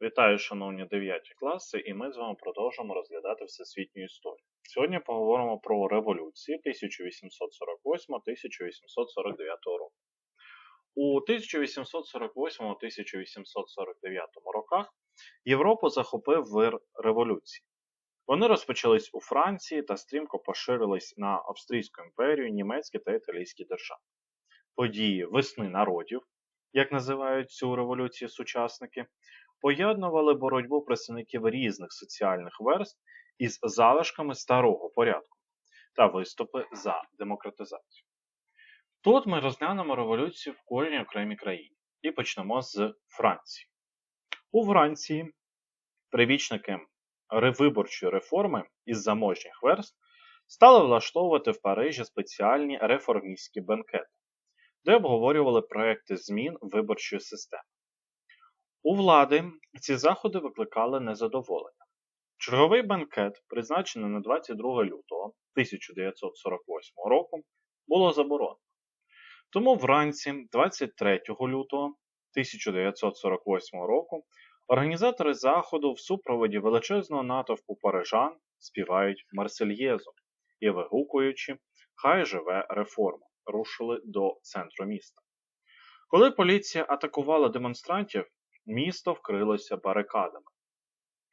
Вітаю, шановні 9 класи, і ми з вами продовжимо розглядати всесвітню історію. Сьогодні поговоримо про революції 1848-1849 року. У 1848-1849 роках Європу захопив вир революції. Вони розпочались у Франції та стрімко поширились на Австрійську імперію, німецькі та італійські держави. Події весни народів, як називають цю революцію сучасники, поєднували боротьбу представників різних соціальних верств із залишками старого порядку та виступи за демократизацію. Тут ми розглянемо революцію в кожній окремій країні і почнемо з Франції. У Франції привічники виборчої реформи із заможніх верств стали влаштовувати в Парижі спеціальні реформістські бенкети, де обговорювали проекти змін виборчої системи. У влади ці заходи викликали незадоволення. Черговий банкет, призначений на 22 лютого 1948 року, було заборонено. Тому вранці 23 лютого 1948 року організатори заходу в супроводі величезного натовпу парижан співають Марсельєзу і, вигукуючи, Хай живе реформа, рушили до центру міста. Коли поліція атакувала демонстрантів, Місто вкрилося барикадами.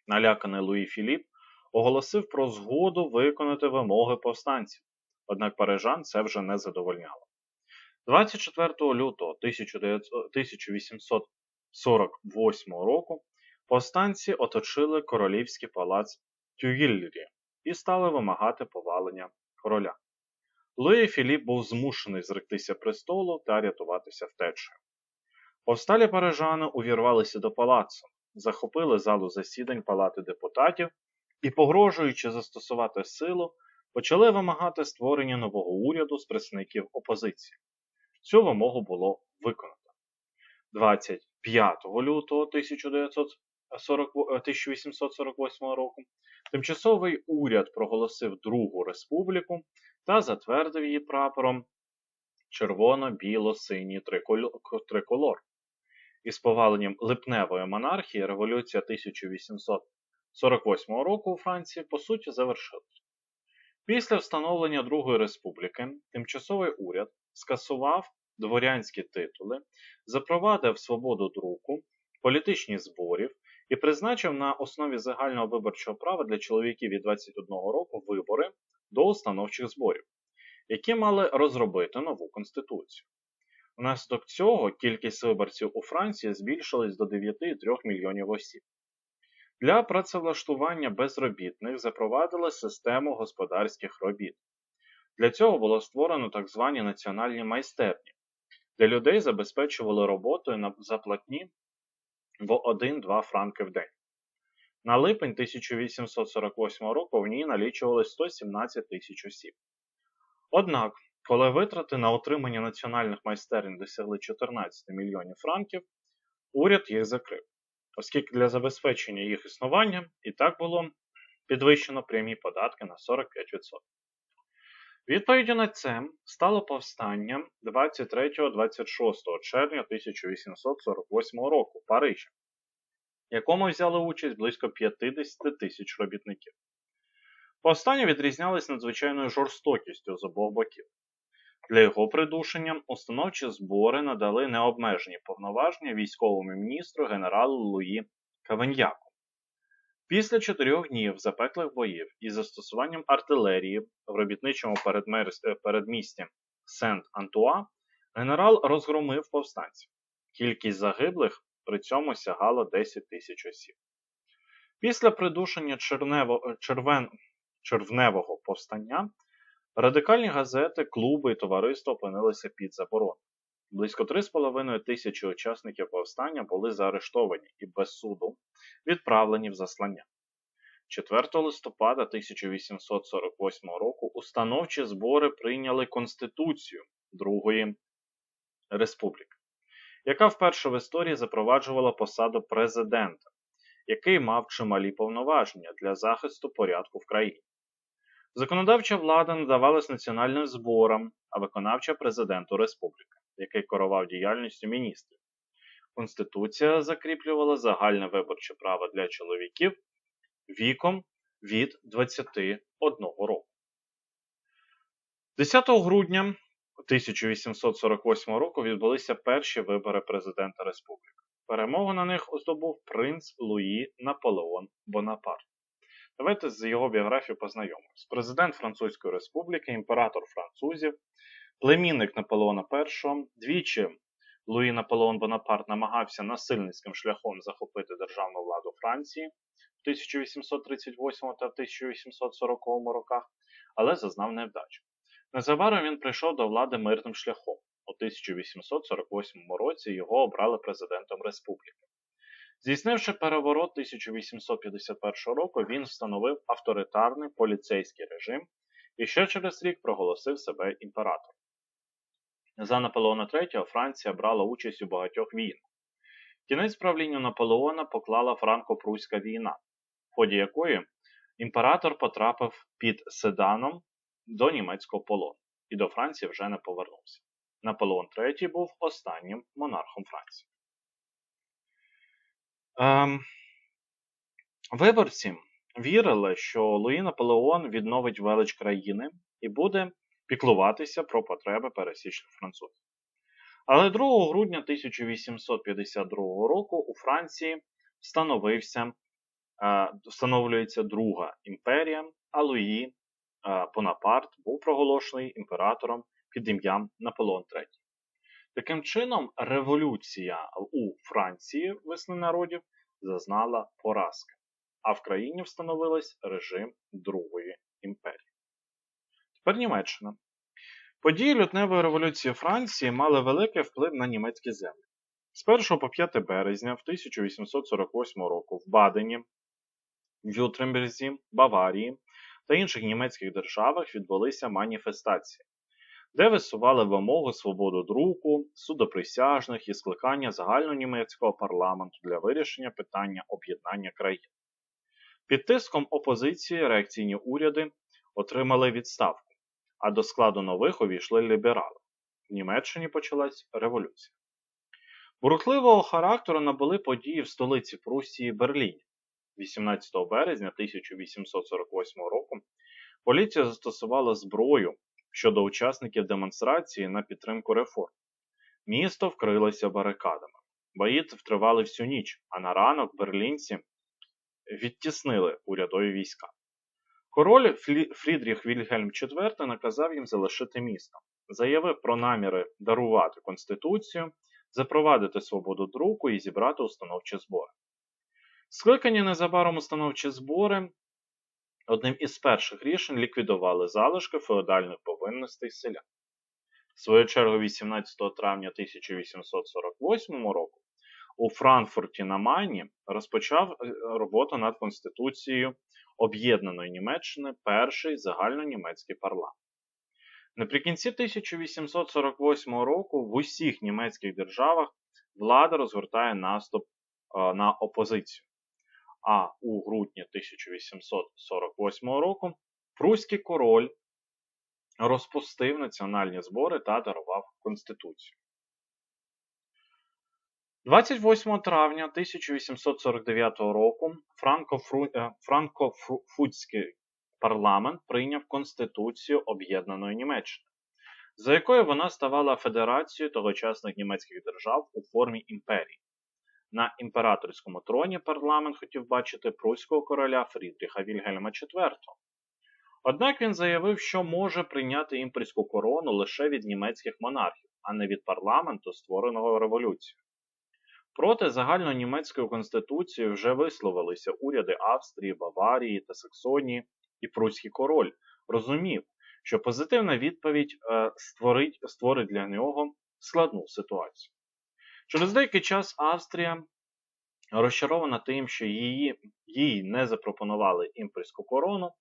Наляканий Луї Філіп оголосив про згоду виконати вимоги повстанців, однак парижан це вже не задовольняло. 24 лютого 1848 року повстанці оточили королівський палац Тюгіллірі і стали вимагати повалення короля. Луї Філіп був змушений зректися престолу та рятуватися втечею. Повсталі парижани увірвалися до палацу, захопили залу засідань палати депутатів і, погрожуючи застосувати силу, почали вимагати створення нового уряду з представників опозиції. Цю вимогу було виконано. 25 лютого 1848 року тимчасовий уряд проголосив Другу республіку та затвердив її прапором червоно-біло-синій триколор. Із поваленням липневої монархії революція 1848 року у Франції по суті завершилась. Після встановлення Другої республіки тимчасовий уряд скасував дворянські титули, запровадив свободу друку, політичні зборів і призначив на основі загального виборчого права для чоловіків від 21 року вибори до установчих зборів, які мали розробити нову конституцію. Внаслідок цього кількість виборців у Франції збільшилась до 9,3 мільйонів осіб. Для працевлаштування безробітних запровадили систему господарських робіт. Для цього було створено так звані національні майстерні, де людей забезпечували роботою на заплатні в 1-2 франки в день. На липень 1848 року в ній налічувалось 117 тисяч осіб. Однак коли витрати на отримання національних майстерень досягли 14 мільйонів франків, уряд їх закрив, оскільки для забезпечення їх існування і так було підвищено прямі податки на 45%. Відповіддю на це стало повстання 23-26 червня 1848 року в Парижі, в якому взяли участь близько 50 тисяч робітників. Повстання відрізнялись надзвичайною жорстокістю з обох боків. Для його придушення установчі збори надали необмежені повноваження військовому міністру генералу Луї Кавеньяку. Після чотирьох днів запеклих боїв із застосуванням артилерії в робітничому передмісті Сент-Антуа генерал розгромив повстанців. Кількість загиблих при цьому сягала 10 тисяч осіб. Після придушення червен, червневого повстання Радикальні газети, клуби і товариства опинилися під забороною. Близько 3,5 тисячі учасників повстання були заарештовані і без суду відправлені в заслання. 4 листопада 1848 року установчі збори прийняли Конституцію Другої Республіки, яка вперше в історії запроваджувала посаду президента, який мав чималі повноваження для захисту порядку в країні. Законодавча влада надавалась національним зборам, а виконавча президенту республіки, який керував діяльністю міністрів. Конституція закріплювала загальне виборче право для чоловіків віком від 21 року. 10 грудня 1848 року відбулися перші вибори президента республіки. Перемогу на них здобув принц Луї Наполеон Бонапарт. Давайте з його біографією познайомимось. Президент Французької Республіки, імператор французів, племінник Наполеона І, двічі Луї Наполеон Бонапарт намагався насильницьким шляхом захопити державну владу Франції в 1838 та 1840 роках, але зазнав невдачі. Незабаром він прийшов до влади мирним шляхом. У 1848 році його обрали президентом республіки. Здійснивши переворот 1851 року, він встановив авторитарний поліцейський режим і ще через рік проголосив себе імператором. За Наполеона III Франція брала участь у багатьох війнах. Кінець правління Наполеона поклала Франко-Пруська війна, в ході якої імператор потрапив під седаном до німецького полону і до Франції вже не повернувся. Наполеон III був останнім монархом Франції. Ем, Виборці вірили, що Луї Наполеон відновить велич країни і буде піклуватися про потреби пересічних французів. Але 2 грудня 1852 року у Франції встановився, е, встановлюється Друга імперія, а Луї Бонапарт був проголошений імператором під ім'ям Наполеон III. Таким чином, революція у Франції весни народів зазнала поразки, а в країні встановилась режим Другої імперії. Тепер Німеччина. Події лютневої революції Франції мали великий вплив на німецькі землі. З 1 по 5 березня в 1848 року в Бадені, Вютремберзі, Баварії та інших німецьких державах відбулися маніфестації, де висували вимогу свободу друку, судоприсяжних і скликання загальнонімецького парламенту для вирішення питання об'єднання країн. Під тиском опозиції реакційні уряди отримали відставку, а до складу нових увійшли ліберали. В Німеччині почалась революція. Бурхливого характеру набули події в столиці Прусії Берліні. 18 березня 1848 року поліція застосувала зброю щодо учасників демонстрації на підтримку реформ. Місто вкрилося барикадами. Бої втривали всю ніч, а на ранок берлінці відтіснили урядові війська. Король Фрідріх Вільгельм IV наказав їм залишити місто, заявив про наміри дарувати Конституцію, запровадити свободу друку і зібрати установчі збори. Скликані незабаром установчі збори одним із перших рішень ліквідували залишки феодальних повинностей селян. В свою чергу, 18 травня 1848 року у Франкфурті на Майні розпочав е, роботу над Конституцією Об'єднаної Німеччини перший загальнонімецький парламент. Наприкінці 1848 року в усіх німецьких державах влада розгортає наступ е, на опозицію а у грудні 1848 року Пруський король розпустив національні збори та дарував Конституцію. 28 травня 1849 року Франко-Фуцький е, парламент прийняв Конституцію Об'єднаної Німеччини, за якою вона ставала федерацією тогочасних німецьких держав у формі імперії. На імператорському троні парламент хотів бачити пруського короля Фрідріха Вільгельма IV. Однак він заявив, що може прийняти імперську корону лише від німецьких монархів, а не від парламенту, створеного революцією. Проти загальнонімецької конституції вже висловилися уряди Австрії, Баварії та Саксонії, і Пруський король розумів, що позитивна відповідь е, створить, створить для нього складну ситуацію. Через деякий час Австрія, розчарована тим, що її, їй не запропонували імперську корону,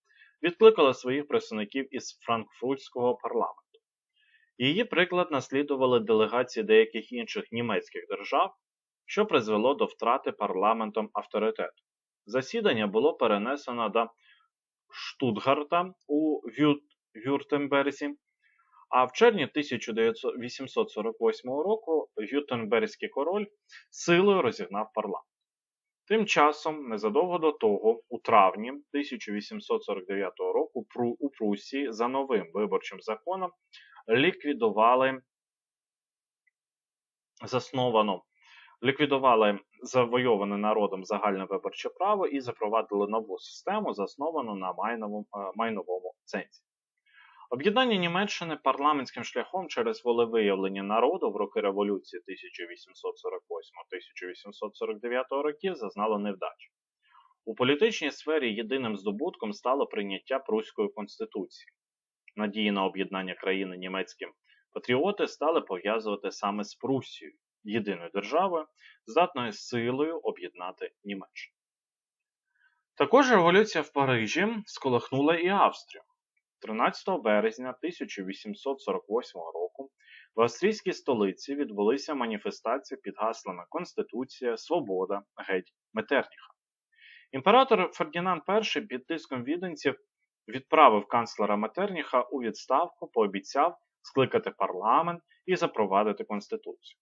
відкликала своїх представників із Франкфуртського парламенту. Її приклад наслідували делегації деяких інших німецьких держав, що призвело до втрати парламентом авторитету. Засідання було перенесено до Штутгарта у Вюртемберзі, А в червні 1848 року В'ютенберзький король силою розігнав парламент. Тим часом, незадовго до того, у травні 1849 року у Прусії за новим виборчим законом ліквідували засновано ліквідували завойоване народом загальне виборче право і запровадили нову систему, засновану на майновому, е, майновому цензі. Об'єднання Німеччини парламентським шляхом через волевиявлення народу в роки революції 1848-1849 років зазнало невдачі. У політичній сфері єдиним здобутком стало прийняття Пруської конституції. Надії на об'єднання країни німецьким патріоти стали пов'язувати саме з Прусією, єдиною державою, здатною силою об'єднати Німеччину. Також революція в Парижі сколихнула і Австрію. 13 березня 1848 року в австрійській столиці відбулися маніфестації під гаслами Конституція, Свобода, Геть, Метерніха. Імператор Фердінанд І під тиском віденців відправив канцлера Метерніха у відставку, пообіцяв скликати парламент і запровадити Конституцію.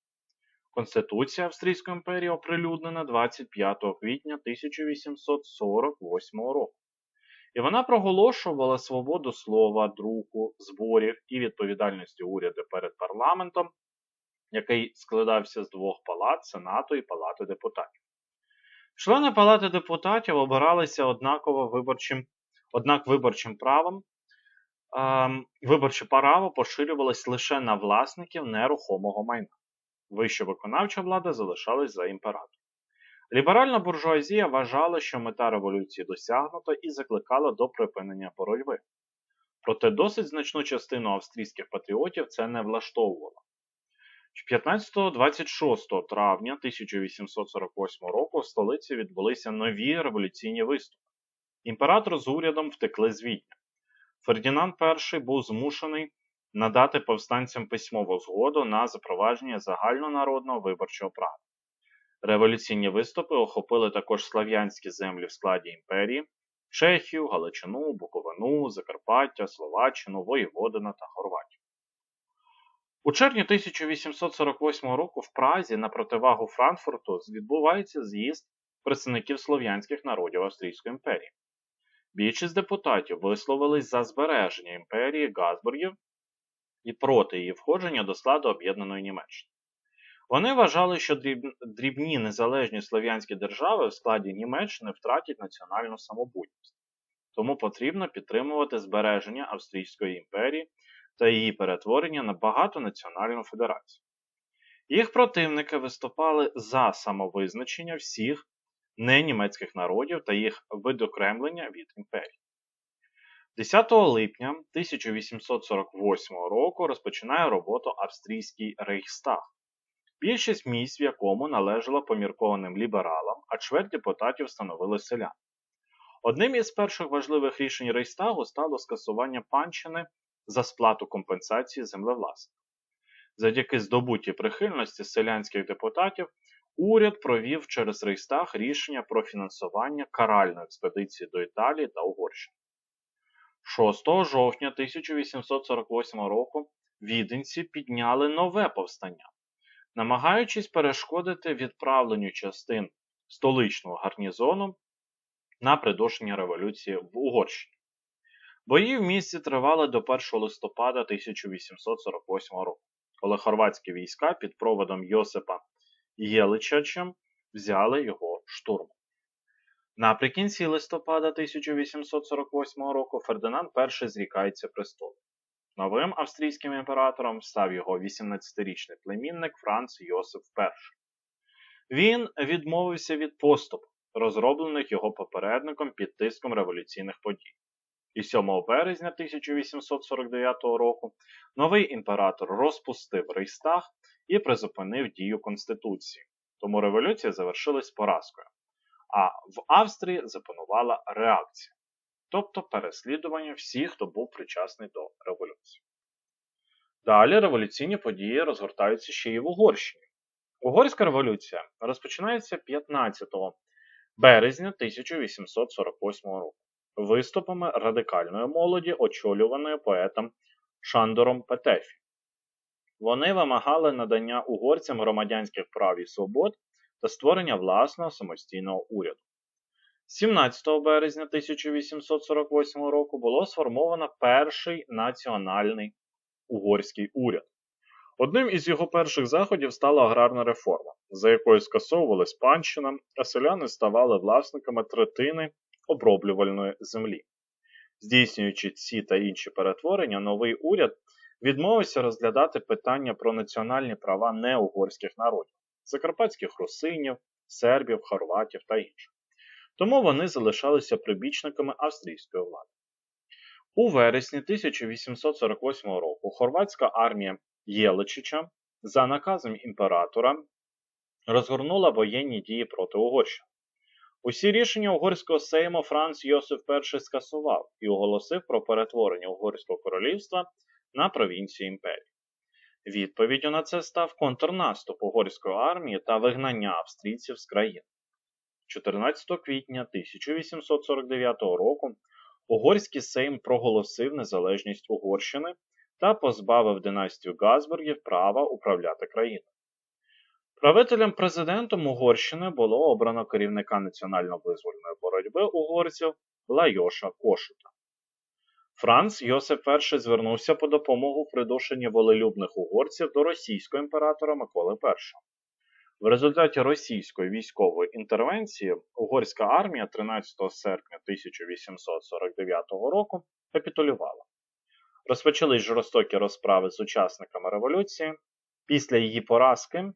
Конституція Австрійської імперії оприлюднена 25 квітня 1848 року. І вона проголошувала свободу слова, друку, зборів і відповідальності уряду перед парламентом, який складався з двох палат Сенату і Палати депутатів. Члени Палати депутатів обиралися однаково виборчим, однак виборчим правом. Е, виборче право поширювалось лише на власників нерухомого майна. Вища виконавча влада залишалась за імператором. Ліберальна буржуазія вважала, що мета революції досягнута і закликала до припинення боротьби. Проте досить значну частину австрійських патріотів це не влаштовувало. 15-26 травня 1848 року в столиці відбулися нові революційні виступи. Імператор з урядом втекли з Відня. Фердінанд І був змушений надати повстанцям письмову згоду на запровадження загальнонародного виборчого права. Революційні виступи охопили також слав'янські землі в складі імперії, Чехію, Галичину, Буковину, Закарпаття, Словаччину, Воєводина та Хорватію. У червні 1848 року в Празі на противагу Франкфурту відбувається з'їзд представників слов'янських народів Австрійської імперії. Більшість депутатів висловились за збереження імперії Газбургів і проти її входження до складу Об'єднаної Німеччини. Вони вважали, що дрібні незалежні слов'янські держави в складі Німеччини втратять національну самобутність, тому потрібно підтримувати збереження Австрійської імперії та її перетворення на багатонаціональну федерацію. Їх противники виступали за самовизначення всіх ненімецьких народів та їх видокремлення від імперії. 10 липня 1848 року розпочинає роботу австрійський Рейхстаг, більшість місць, в якому належала поміркованим лібералам, а чверть депутатів становили селян. Одним із перших важливих рішень Рейхстагу стало скасування панщини за сплату компенсації землевласникам. Завдяки здобутій прихильності селянських депутатів уряд провів через Рейхстаг рішення про фінансування каральної експедиції до Італії та Угорщини. 6 жовтня 1848 року віденці підняли нове повстання, намагаючись перешкодити відправленню частин столичного гарнізону на придушення революції в Угорщині. Бої в місті тривали до 1 листопада 1848 року, коли хорватські війська під проводом Йосипа Єличачем взяли його штурмом. Наприкінці листопада 1848 року Фердинанд І зрікається престолу. Новим австрійським імператором став його 18-річний племінник Франц Йосиф І. Він відмовився від поступ, розроблених його попередником під тиском революційних подій. І 7 березня 1849 року новий імператор розпустив Рейстаг і призупинив дію Конституції. Тому революція завершилась поразкою а в Австрії запанувала реакція, тобто переслідування всіх, хто був причасний до революції. Далі революційні події розгортаються ще й в Угорщині. Угорська революція розпочинається 15 березня 1848 року виступами радикальної молоді, очолюваної поетом Шандором Петефі. Вони вимагали надання угорцям громадянських прав і свобод та створення власного самостійного уряду. 17 березня 1848 року було сформовано перший національний угорський уряд. Одним із його перших заходів стала аграрна реформа, за якою скасовувалась панщина, а селяни ставали власниками третини оброблювальної землі. Здійснюючи ці та інші перетворення, новий уряд відмовився розглядати питання про національні права неугорських народів закарпатських русинів, сербів, хорватів та інших. Тому вони залишалися прибічниками австрійської влади. У вересні 1848 року хорватська армія Єличича за наказом імператора розгорнула воєнні дії проти Угорщини. Усі рішення угорського сейму Франц Йосиф І скасував і оголосив про перетворення Угорського королівства на провінцію імперії. Відповіддю на це став контрнаступ угорської армії та вигнання австрійців з країни. 14 квітня 1849 року Угорський Сейм проголосив незалежність Угорщини та позбавив династію Газбургів права управляти країною. Правителем президентом Угорщини було обрано керівника національно-визвольної боротьби угорців Лайоша Кошута. Франц Йосиф І звернувся по допомогу в придушенні волелюбних угорців до російського імператора Миколи І. В результаті російської військової інтервенції угорська армія 13 серпня 1849 року капітулювала. Розпочались жорстокі розправи з учасниками революції. Після її поразки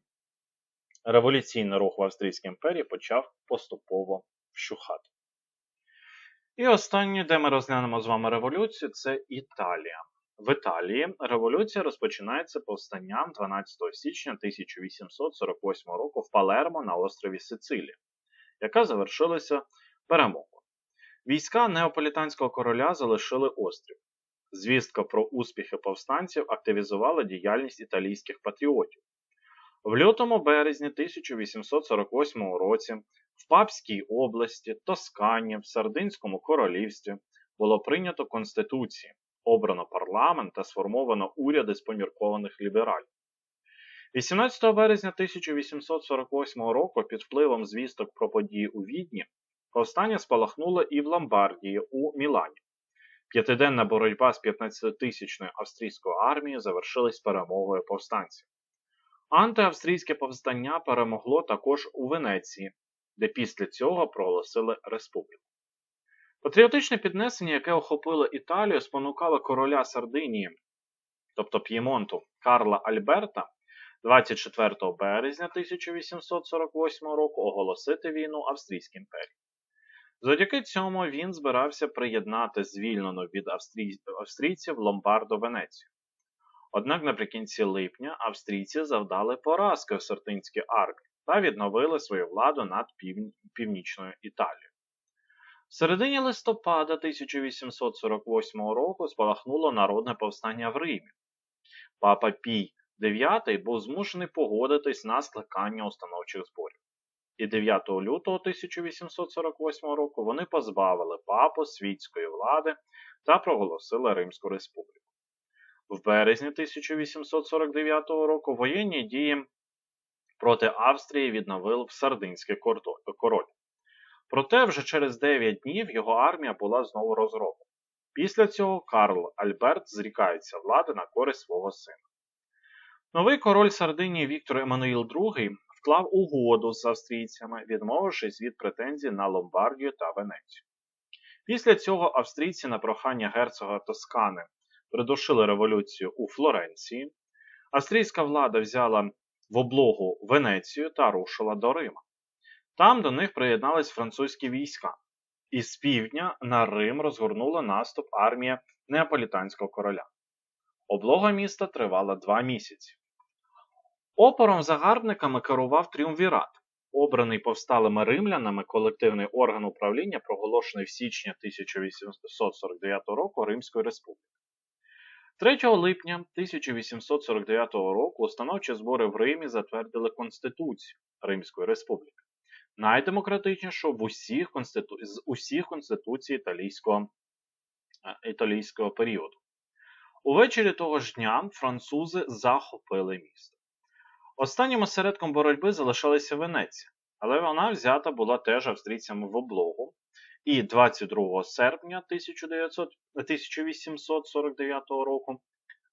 революційний рух в Австрійській імперії почав поступово вщухати. І останнє, де ми розглянемо з вами революцію, це Італія. В Італії революція розпочинається повстанням 12 січня 1848 року в Палермо на острові Сицилія, яка завершилася перемогою. Війська неаполітанського короля залишили острів. Звістка про успіхи повстанців активізувала діяльність італійських патріотів. В лютому березні 1848 році в Папській області, Тоскані, в Сардинському королівстві було прийнято Конституції, обрано парламент та сформовано уряди з поміркованих лібералів. 18 березня 1848 року під впливом звісток про події у Відні повстання спалахнуло і в Ломбардії у Мілані. П'ятиденна боротьба з 15-тисячною австрійською армією завершилась перемогою повстанців. Антиавстрійське повстання перемогло також у Венеції, де після цього проголосили республіку. Патріотичне піднесення, яке охопило Італію, спонукало короля Сардинії, тобто П'ємонту Карла Альберта, 24 березня 1848 року оголосити війну Австрійській імперії. Завдяки цьому він збирався приєднати звільнену від австрій... австрійців Ломбардо Венецію. Однак наприкінці липня австрійці завдали поразки в Сартинській армії та відновили свою владу над пів... північною Італією. В середині листопада 1848 року спалахнуло народне повстання в Римі. Папа Пій IX був змушений погодитись на скликання установчих зборів. І 9 лютого 1848 року вони позбавили папу світської влади та проголосили Римську республіку. В березні 1849 року воєнні дії проти Австрії відновив Сардинський король. Проте вже через 9 днів його армія була знову розроблена. Після цього Карл Альберт зрікається влади на користь свого сина. Новий король Сардинії Віктор Еммануїл II вклав угоду з австрійцями, відмовившись від претензій на Ломбардію та Венецію. Після цього австрійці на прохання герцога Тоскани придушили революцію у Флоренції. Австрійська влада взяла в облогу Венецію та рушила до Рима. Там до них приєднались французькі війська, і з півдня на Рим розгорнула наступ армія неаполітанського короля. Облога міста тривала два місяці. Опором загарбниками керував тріумвірат, обраний повсталими римлянами колективний орган управління, проголошений в січні 1849 року Римської республіки. 3 липня 1849 року установчі збори в Римі затвердили Конституцію Римської республіки, найдемократичнішу в усіх конститу... з усіх конституцій італійського... італійського періоду. Увечері того ж дня французи захопили місто. Останнім осередком боротьби залишалася Венеція, але вона взята була теж австрійцями в облогу, і 22 серпня 1900, 1849 року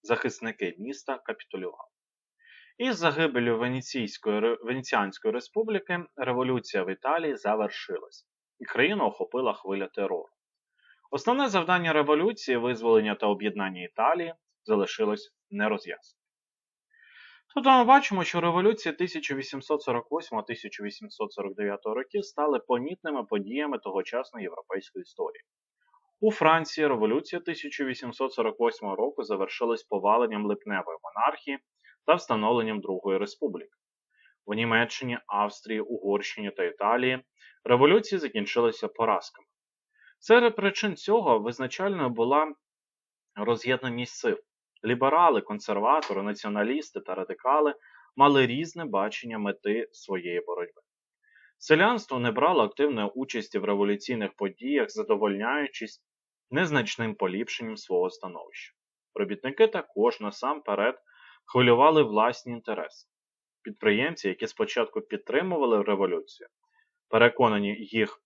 захисники міста капітулювали. Із загибелю Венеційської, Венеціанської республіки революція в Італії завершилась, і країну охопила хвиля терору. Основне завдання революції, визволення та об'єднання Італії, залишилось нероз'ясненим. Тут ми бачимо, що революції 1848-1849 років стали помітними подіями тогочасної європейської історії. У Франції революція 1848 року завершилась поваленням липневої монархії та встановленням Другої республіки. У Німеччині, Австрії, Угорщині та Італії революції закінчилися поразками. Серед причин цього визначальною була роз'єднаність сил. Ліберали, консерватори, націоналісти та радикали мали різне бачення мети своєї боротьби. Селянство не брало активної участі в революційних подіях, задовольняючись незначним поліпшенням свого становища. Робітники також насамперед хвилювали власні інтереси. Підприємці, які спочатку підтримували революцію, переконані їх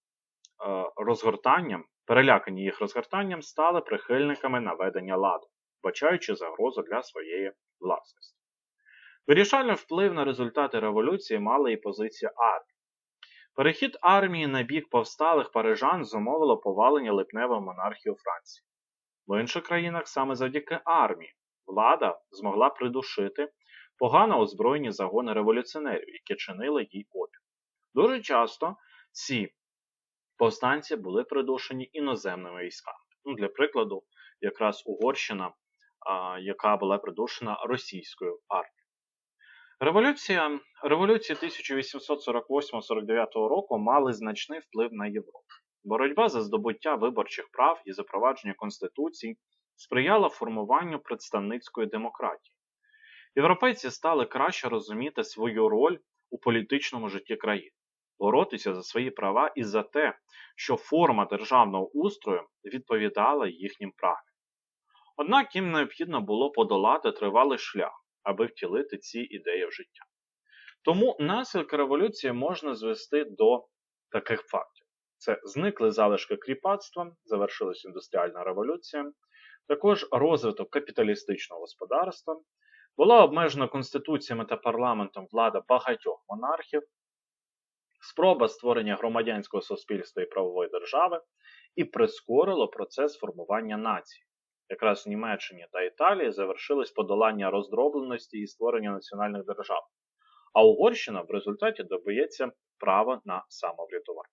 е, розгортанням, перелякані їх розгортанням, стали прихильниками наведення ладу, бачаючи загрозу для своєї власності. Вирішальний вплив на результати революції мала і позиція армії. Перехід армії на бік повсталих парижан зумовило повалення липневої монархії у Франції. В інших країнах саме завдяки армії влада змогла придушити погано озброєні загони революціонерів, які чинили їй опір. Дуже часто ці повстанці були придушені іноземними військами. Ну, Для прикладу, якраз Угорщина, а, яка була придушена російською армією. Революція, Революції 1848-49 року мали значний вплив на Європу. Боротьба за здобуття виборчих прав і запровадження Конституції сприяла формуванню представницької демократії. Європейці стали краще розуміти свою роль у політичному житті країни, боротися за свої права і за те, що форма державного устрою відповідала їхнім прагненням. Однак їм необхідно було подолати тривалий шлях, аби втілити ці ідеї в життя. Тому наслідки революції можна звести до таких фактів: це зникли залишки кріпацтва, завершилась індустріальна революція, також розвиток капіталістичного господарства, була обмежена конституціями та парламентом влада багатьох монархів, спроба створення громадянського суспільства і правової держави і прискорило процес формування нації. Якраз в Німеччині та Італії завершилось подолання роздробленості і створення національних держав, а Угорщина в результаті добиється права на самоврятування.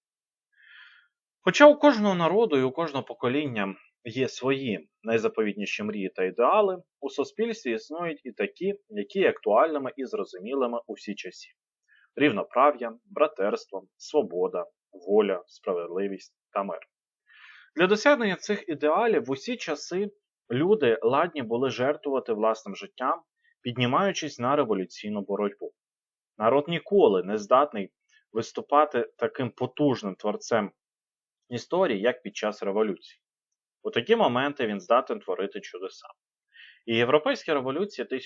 Хоча у кожного народу і у кожного покоління є свої найзаповітніші мрії та ідеали, у суспільстві існують і такі, які є актуальними і зрозумілими у всі часі: рівноправ'я, братерство, свобода, воля, справедливість та мир. Для досягнення цих ідеалів в усі часи люди ладні були жертвувати власним життям, піднімаючись на революційну боротьбу. Народ ніколи не здатний виступати таким потужним творцем історії, як під час революції. У такі моменти він здатен творити чудеса. І європейські революції 1848-1849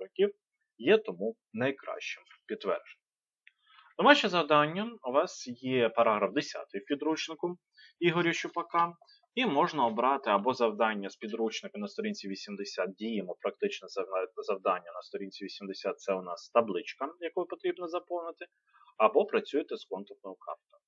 років є тому найкращим підтвердженням. Домашнє завдання у вас є параграф 10 в підручнику Ігоря Щупака, і можна обрати або завдання з підручника на сторінці 80, діємо практичне завдання на сторінці 80 це у нас табличка, яку потрібно заповнити, або працюєте з контурною картою.